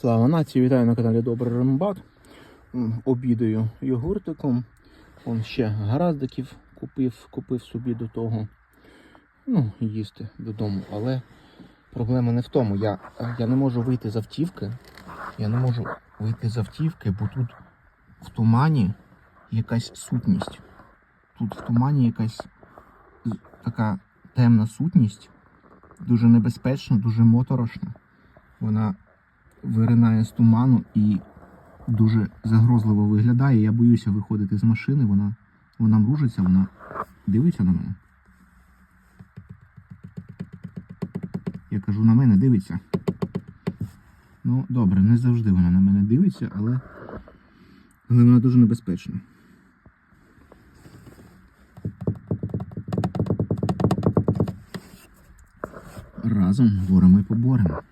Слава нації, вітаю на каналі Добрий Рембат. Обідаю йогуртиком. Он ще гараздиків купив, купив собі до того. Ну, їсти додому. Але проблема не в тому. Я, я не можу вийти з автівки. Я не можу вийти з автівки, бо тут в тумані якась сутність. Тут в тумані якась така темна сутність. Дуже небезпечна, дуже моторошна. Вона виринає з туману і дуже загрозливо виглядає. Я боюся виходити з машини, вона, вона мружиться, вона дивиться на мене. Я кажу, на мене дивиться. Ну, добре, не завжди вона на мене дивиться, але, але вона дуже небезпечна. Разом боремо і поборемо.